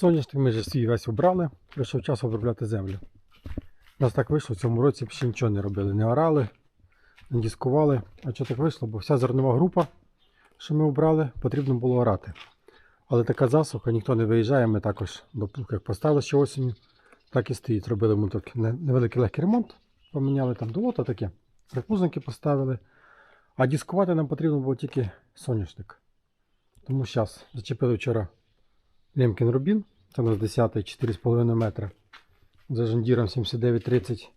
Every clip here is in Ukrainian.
Соняшник ми вже свій весь обрали, прийшов час обробляти землю. У нас так вийшло, в цьому році ще нічого не робили. Не орали, не дискували. А що так вийшло? Бо вся зернова група, що ми обрали, потрібно було орати. Але така засуха, ніхто не виїжджає, ми також до як поставили ще осінню, так і стоїть. Робили ми так невеликий легкий ремонт, поміняли там долото таке, припузники поставили. А дискувати нам потрібно було тільки соняшник. Тому зараз зачепили вчора Лемкін Рубін, це у нас 10 4,5 метра. За жандіром 7930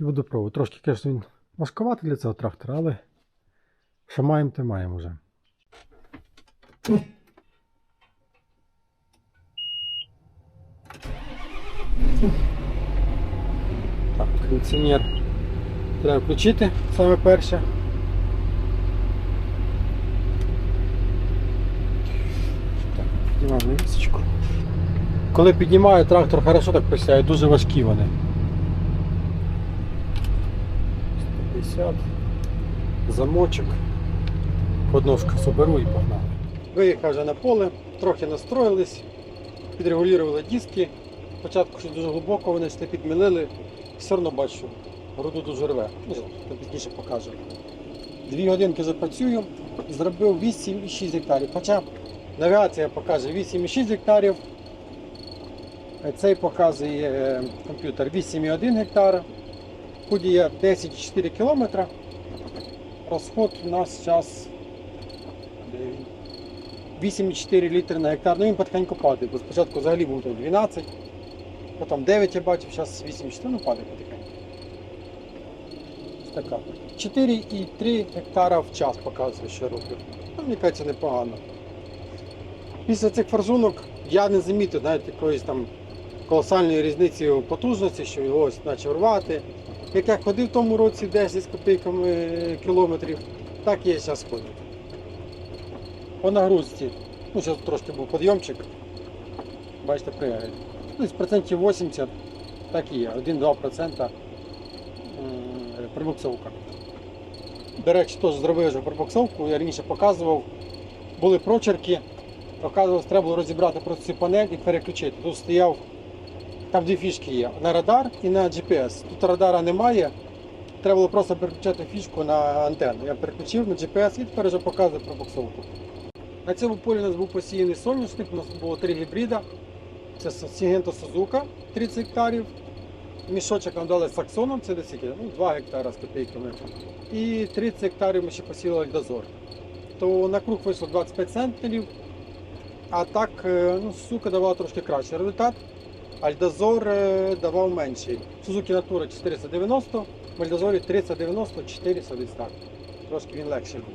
і водопровод. Трошки, звісно, він важкуватий для цього трактора, але що маємо, те маємо вже. Так, кондиціонер треба включити саме перше. Так, піднімаємо на місечку. Коли піднімаю трактор, хорошо так посяє, дуже важкі вони. 150. Замочок. Подножку соберу і погнали. Виїхав вже на поле, трохи настроїлись, підрегулювали диски. Спочатку щось дуже глибоко вони йшли, підмілили. Все одно бачу, груду дуже рве. Ну, пізніше покажу. Дві годинки запрацюю, зробив 8,6 гектарів. Хоча навігація показує 8,6 гектарів. Цей показує е, комп'ютер 8,1 гектара. Ході 10,4 кілометра. Розход у нас зараз 8,4 літри на гектар. Ну він потихеньку падає, бо спочатку взагалі був там 12, потім 9 я бачив, зараз 8,4, ну падає потихеньку. Така. 4,3 гектара в час показує, що роблю. Ну, мені кажеться, непогано. Після цих форзунок я не замітив навіть якоїсь там колосальної різниці у потужності, що його ось почав рвати. Як я ходив в тому році 10 з копійками е, кілометрів, так і я зараз ходив. По нагрузці. Ну, зараз трошки був підйомчик. Бачите, пригає. Ну, з процентів 80, так і є. 1-2% м, пробуксовка. До речі, теж зробив вже пробуксовку, я раніше показував. Були прочерки. Оказувалось, треба було розібрати просто цю панель і переключити. Тут стояв, там дві фішки є: на радар і на GPS. Тут радара немає. Треба було просто переключати фішку на антенну. Я переключив на GPS і тепер вже показує пробуксовку. На цьому полі у нас був посіяний соняшник, у нас було три гібрида. Це Сігенто Сузука 30 гектарів. Мішочок нам дали з саксоном, це десь ну, 2 гектара з копійками. І 30 гектарів ми ще посіяли альдозор. То на круг вийшло 25 центнерів. А так, е, ну, сука давала трошки кращий результат. Альдозор е, давав менший. Сузуки Натура 490, в Альдозорі 390, 400 десь так. Трошки він легший був.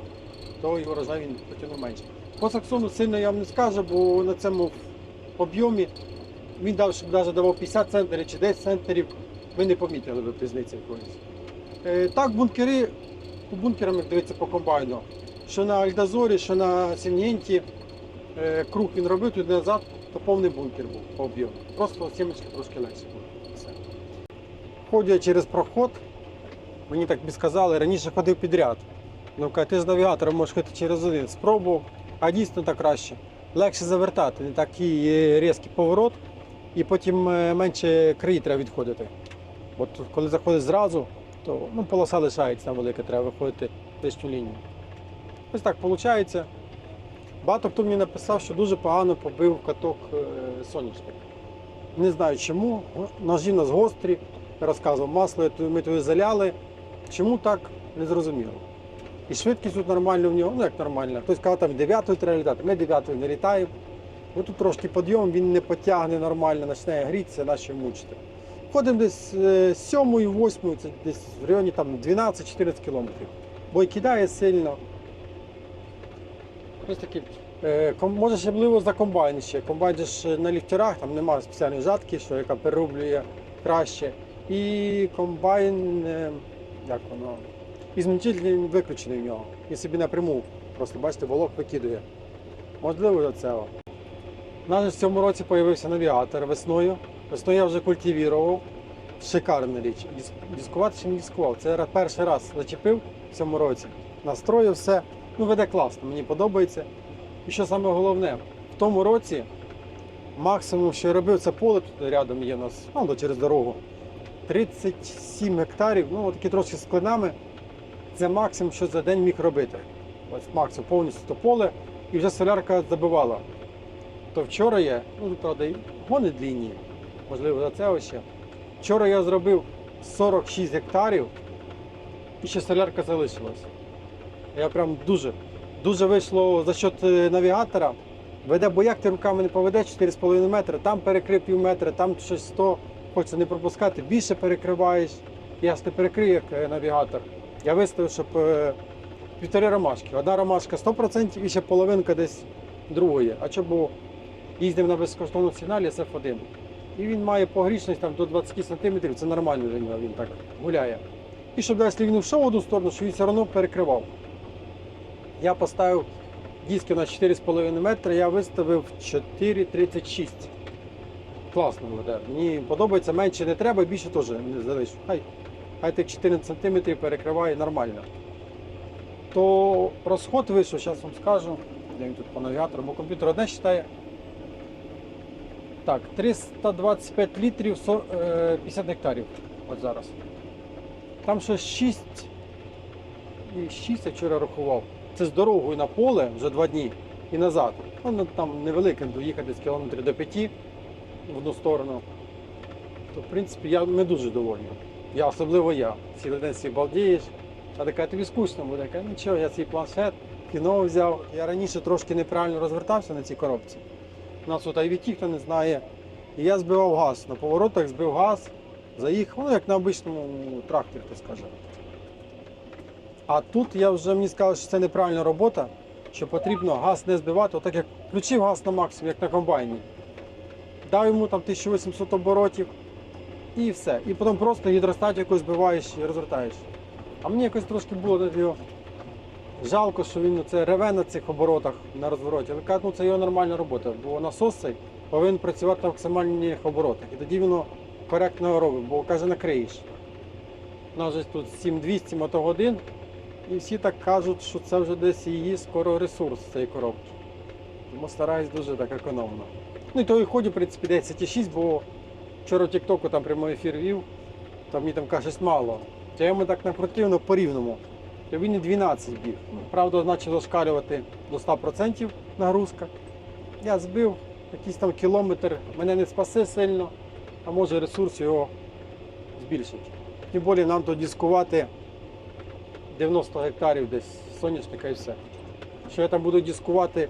То його урожай він потягнув менше. По саксону сильно я вам не скажу, бо на цьому об'ємі він дав, щоб навіть давав 50 центнерів чи 10 центнерів, ми не помітили би різниці якоїсь. Е, так, бункери, по бункерам, як дивиться по комбайну, що на Альдазорі, що на Сінгенті, е, круг він робив туди назад, то повний бункер був по об'єму. Просто сімечки трошки легше було. Все. Ходять через проход, мені так би сказали, раніше ходив підряд. Ну, каже, ти з навігатором можеш ходити через один. Спробував, а дійсно так краще. Легше завертати, не такий е, різкий поворот, і потім е, менше краї треба відходити. Бо коли заходиш зразу, то ну, полоса лишається велика, треба виходити лишню лінію. Ось так виходить. Багато хто мені написав, що дуже погано побив каток е, соняшник. Не знаю чому. Ножі нас гострі, розказував, масло ми туди заляли. Чому так, не зрозуміло. І швидкість тут нормальна в нього, ну як нормальна. Хтось сказав, там 9 треба літати, ми 9 не літаємо. Ось тут трошки підйом, він не потягне нормально, почне грітися, наче мучити. Ходимо десь е, з 7 8 це десь в районі 12-14 кілометрів. Бо й кидає сильно. Ось такі. Е, Може щебливо за комбайн ще. Комбайн ж на ліфтерах, там немає спеціальної жатки, що яка перероблює краще. І комбайн, е, як воно, і змінчитель він виключений в нього. І собі напряму, просто бачите, волок викидує. Можливо, за це. У нас в цьому році з'явився навігатор весною. Весною я вже культивірував. Шикарна річ. Дис- Дискувати ще не дискував. Це перший раз зачепив в цьому році. Настроїв все. Ну, веде класно, мені подобається. І що саме головне, в тому році Максимум, що я робив, це поле тут рядом є у нас, ну, через дорогу. 37 гектарів, ну такі трошки з клинами. Це максимум, що за день міг робити. Ось максимум повністю то поле і вже солярка забивала. То вчора я, ну правда, і гони длінні, можливо, за це ще. Вчора я зробив 46 гектарів і ще солярка залишилась. Я прям дуже, дуже вийшло за счет е, навігатора. Веде бояк, ти руками не поведеш 4,5 метри, там перекрив пів метра, там щось 100, хочеться не пропускати, більше перекриваєш. Я ж не перекрию як е, навігатор. Я виставив, щоб е, півтори ромашки. Одна ромашка 100% і ще половинка десь другої. А що був їздив на безкоштовному сигналі SF1. І він має погрішність там, до 20 см, це нормально для нього, він так гуляє. І щоб якщо він йшов в одну сторону, щоб він все одно перекривав. Я поставив диски на 4,5 метри, я виставив 4,36. Класно буде. Мені подобається, менше не треба, більше теж не залишу. Хай, хай тих 14 см перекриває нормально. То розход вийшов, зараз вам скажу. Де він тут по навігатору, бо комп'ютер одне читає. Так, 325 літрів е, 50 гектарів. От зараз. Там ще 6. І 6 я вчора рахував. Це з дорогою на поле вже два дні і назад. Ну, там невелике, доїхати з кілометрів до 5 в одну сторону. То, в принципі, я не дуже довольний. Я особливо я. Цілий день свій балдієш. А така тобі скучно буде. Кажу, нічого, я свій планшет, кіно взяв. Я раніше трошки неправильно розвертався на цій коробці. У нас тут IVT, хто не знає. І я збивав газ. На поворотах збив газ, заїхав, ну як на обичному тракторі, так скажемо. А тут я вже мені сказали, що це неправильна робота, що потрібно газ не збивати, отак як включив газ на максимум, як на комбайні. Дав йому там 1800 оборотів і все. І потім просто гідростатію якось збиваєш і розвертаєш. А мені якось трошки було його жалко, що він це реве на цих оборотах на розвороті. Але кажуть, ну це його нормальна робота, бо насос цей повинен працювати на максимальних оборотах. І тоді воно коректно робить, бо каже, накриєш. У нас же тут 7200 мотогодин, і всі так кажуть, що це вже десь її скоро ресурс цієї коробки. Тому стараюсь дуже так економно. Ну і то і ході, в принципі, 10,6, бо вчора Тіктоку там прямий ефір вів, там мені там каже, щось мало. То я йому так накрутив, ну по-рівному. То він і 12 біг. Правда, почало шкалювати до 100% нагрузка. Я збив якийсь там кілометр, мене не спасе сильно, а може ресурс його збільшить. Тим більше нам тут дискувати 90 гектарів десь соняшника і все. Що я там буду дискувати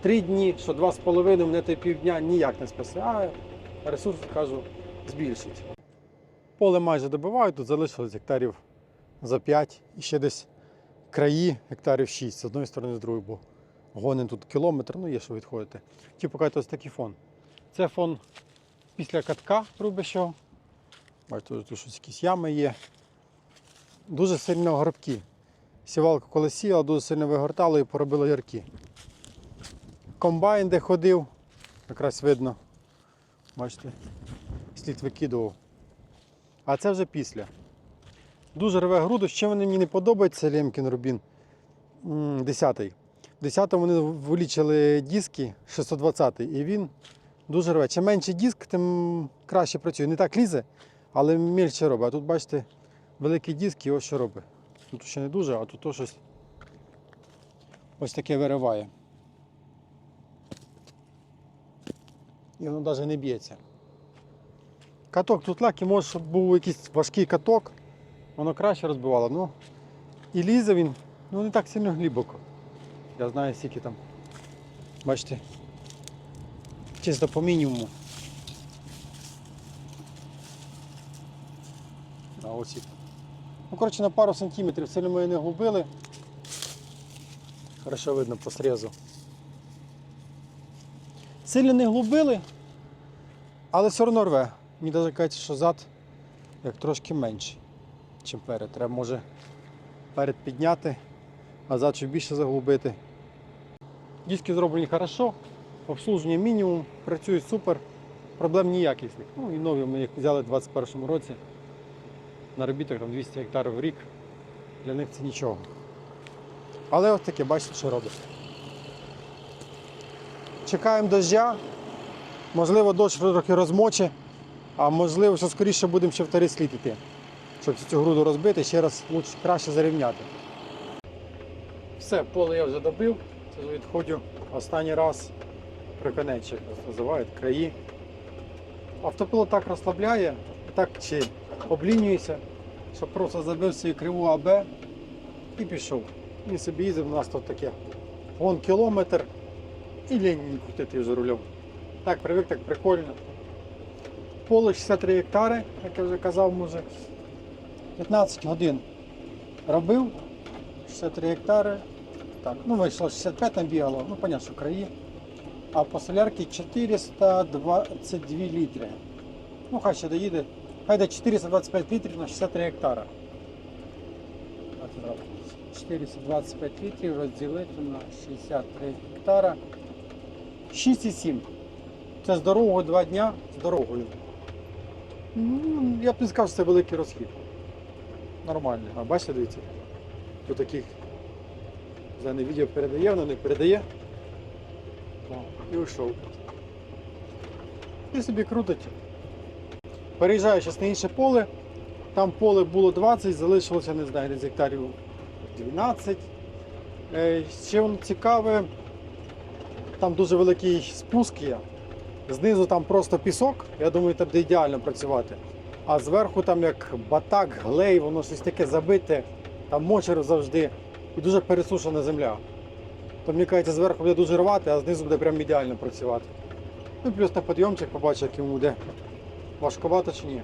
3 дні, що 2,5 мене той півдня ніяк не спасе, а ресурс, кажу, збільшить. Поле майже добиваю, тут залишилось гектарів за 5 і ще десь краї гектарів 6 з одної сторони, з другої, бо гонен тут кілометр, ну є що відходити. Хотів показати ось такий фон. Це фон після катка рубищого. Бачите, тут щось якісь ями є. Дуже сильно грибки. Сівалка коли сіяла, дуже сильно вигортало і поробило ярки. Комбайн, де ходив, якраз видно. Бачите, слід викидував. А це вже після. Дуже рве груду. Ще вони мені не подобаються, Лемкін Рубін 10-й. В 10-му вони вилічили диски 620 і він дуже рве. Чим менший диск, тим краще працює. Не так лізе, але мільше робить. А тут, бачите, великий диск і ось що робить. Тут ще не дуже, а тут то щось ось таке вириває. І воно навіть не б'ється. Каток тут легкий, може, щоб був якийсь важкий каток, воно краще розбивало. Ну, і лізе він ну, не так сильно глибоко. Я знаю, скільки там. Бачите, чисто по мінімуму. А ось і. Ну, коротше, на пару сантиметрів сильно ми не глубили. Хорошо видно по срезу. Сильно не глубили, але все одно рве. Мені навіть кажуть, що зад як трошки менший, ніж перед. Треба може перед підняти, а зад ще більше заглубити. Диски зроблені хорошо, обслуження мінімум, працюють супер, проблем ніяких. Ну і нові ми їх взяли в 2021 році. На робіток там 200 гектарів в рік. Для них це нічого. Але ось таке, бачите, що робить. Чекаємо дождя, Можливо, дощ трохи розмоче, а можливо, що скоріше будемо ще вторий слід іти, щоб цю груду розбити, ще раз лучше, краще зарівняти. Все, поле я вже добив, це вже відходжу останній раз приконечок називають краї. Автопілот так розслабляє, так чи облінюється, що просто забив свою криву АБ і пішов. Він собі їздив, у нас тут таке вон кілометр і лінії крутити вже рулем. Так, привик, так прикольно. Поле 63 гектари, як я вже казав, може. 15 годин робив, 63 гектари. Так, ну вийшло 65 там бігало, ну понятно, що краї. А по солярці 422 літри. Ну хай ще доїде. Хай де 425 літрів на 63 гектара. 425 літрів розділити на 63 гектара. 6,7. Це з дорогою 2 дня з дорогою. Ну, я б не сказав, що це великий розхід. Нормально. А бачите, дивіться. Тут таких за не відео передає, воно не передає. І ушов. І собі крутить. Переїжджаю зараз на інше поле. Там поле було 20, залишилося, не знаю, десь гектарів 12. Е, Ще воно цікаве, там дуже великий спуск є. Знизу там просто пісок, я думаю, там буде ідеально працювати. А зверху там як батак, глей, воно щось таке забите, там мочер завжди і дуже пересушена земля. То мені кажеться, зверху буде дуже рвати, а знизу буде прям ідеально працювати. Ну плюс на підйомчик побачу, як йому буде важкувато чи ні.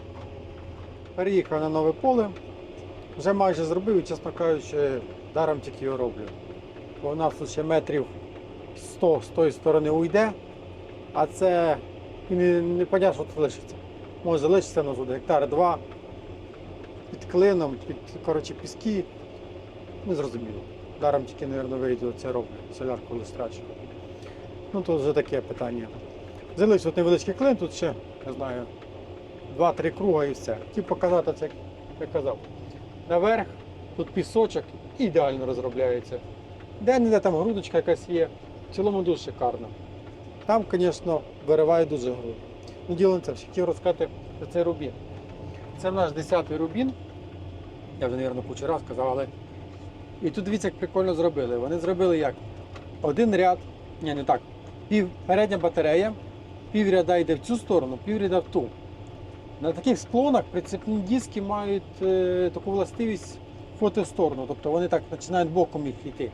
Переїхав на нове поле, вже майже зробив і, чесно кажучи, даром тільки його роблю. Бо в нас тут метрів 100 з тої сторони уйде, а це і не, не понятно, що тут лишиться. Може залишиться на буде гектар два під клином, під коротше, піски. Не зрозуміло. Даром тільки, мабуть, вийду це роблю, солярку листрачу. Ну тут вже таке питання. Залишив невеличкий клин, тут ще, не знаю, 2-3 круга і все. Хотів показати це, як я казав. Наверх, тут пісочок ідеально розробляється. Де-не-де там грудочка якась є. В цілому дуже шикарно. Там, звісно, вириває дуже груд. Ну, діло це, хотів розказати про цей рубін. Це наш 10-й рубін. Я вже, мабуть, кучу раз казав, але. І тут дивіться, як прикольно зробили. Вони зробили як? Один ряд, ні, не так. Пів, передня батарея, пів ряда йде в цю сторону, пів ряда в ту. На таких склонах прицепні диски мають е, таку властивість фото в сторону, тобто вони так починають боком їх йти.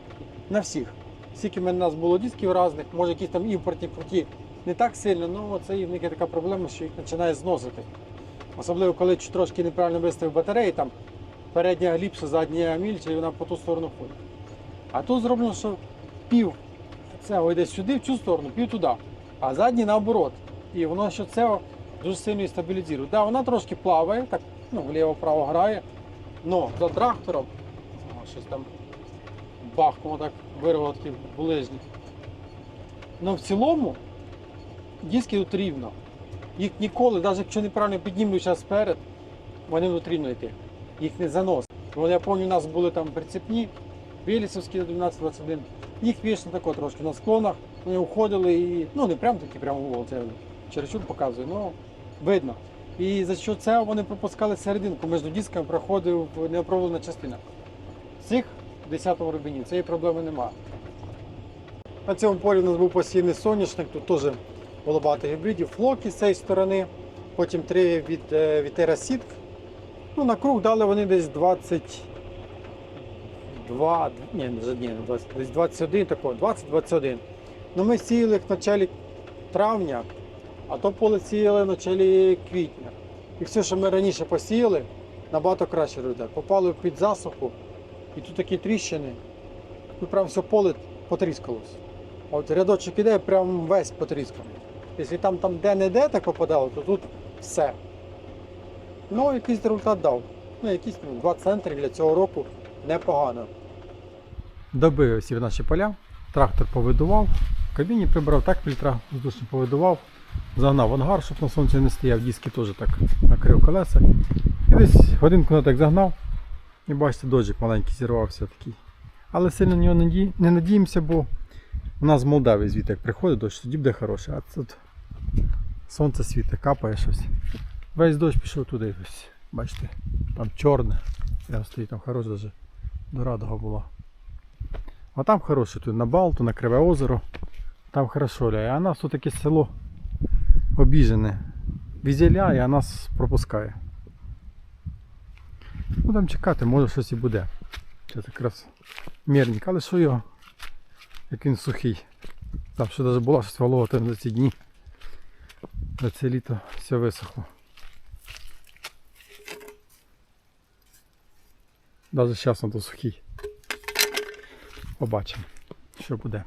На всіх. Скільки в нас було дисків різних, може якісь там імпортні круті, не так сильно, але це в них є така проблема, що їх починає зносити. Особливо, коли трошки неправильно виставив батареї, там передня глибше, задня мільче, і вона по ту сторону ходить. А тут зроблено, що пів цього йде сюди, в цю сторону, пів туди, а задній наоборот. І воно що це дуже сильно і стабілізує. Да, вона трошки плаває, так ну, вліво-право грає, але за трактором о, щось там бахком так вирвало такий булижник. Ну в цілому диски тут рівно. Їх ніколи, навіть якщо неправильно піднімлю зараз вперед, вони будуть рівно йти. Їх не заносить. Бо я пам'ятаю, у нас були там прицепні, Білісовські на 12-21. Їх вічно тако трошки на склонах. Вони уходили і, ну не прям такі прямо в угол, це чересчур показує, ну видно. І за що це вони пропускали серединку між дисками, проходив неопробована частина. Цих 10-му рубіні цієї проблеми немає. На цьому полі у нас був постійний соняшник, тут теж було багато гібридів, флоки з цієї сторони, потім три від, е, від Terrasitk. Ну, на круг дали вони десь 22, ні, ні, 20, десь 21 такого, 20-21. Ну ми сіяли в началі травня, а то поле сіяли в началі квітня. І все, що ми раніше посіяли, набагато краще результат. Попали під засуху, і тут такі тріщини, тут прям все поле потріскалось. От рядочок іде, прям весь потрісканий. Якщо там, там де-не-де так попадало, то тут все. Ну, якийсь результат дав. Ну, якісь ну, 2 центри для цього року непогано. Добив всі наші поля, трактор повидував, в кабіні прибрав, так фільтра воздушно повидував, загнав ангар, щоб на сонці не стояв, диски теж так накрив колеса. І десь годинку на так загнав. І бачите, доджик маленький зірвався такий. Але сильно на нього не надіємося, бо у нас з Молдавії звідти як приходить дощ, тоді буде хороше. А тут Сонце світе, капає щось. Весь дощ пішов туди. Ось. Бачите, там чорне. Прям стоїть, там хороше даже до Радога була. А там хороше, тут на Балту, на Криве озеро. Там хорошо ляє. А нас тут таке село обіжене. Везде ляє, а нас пропускає. Будемо чекати, може щось і буде. Це якраз мірник, але що його? Як він сухий. Там ще навіть була щось волога там за ці дні. За це літо все висохло. Навіть зараз він сухий. Побачимо, що буде.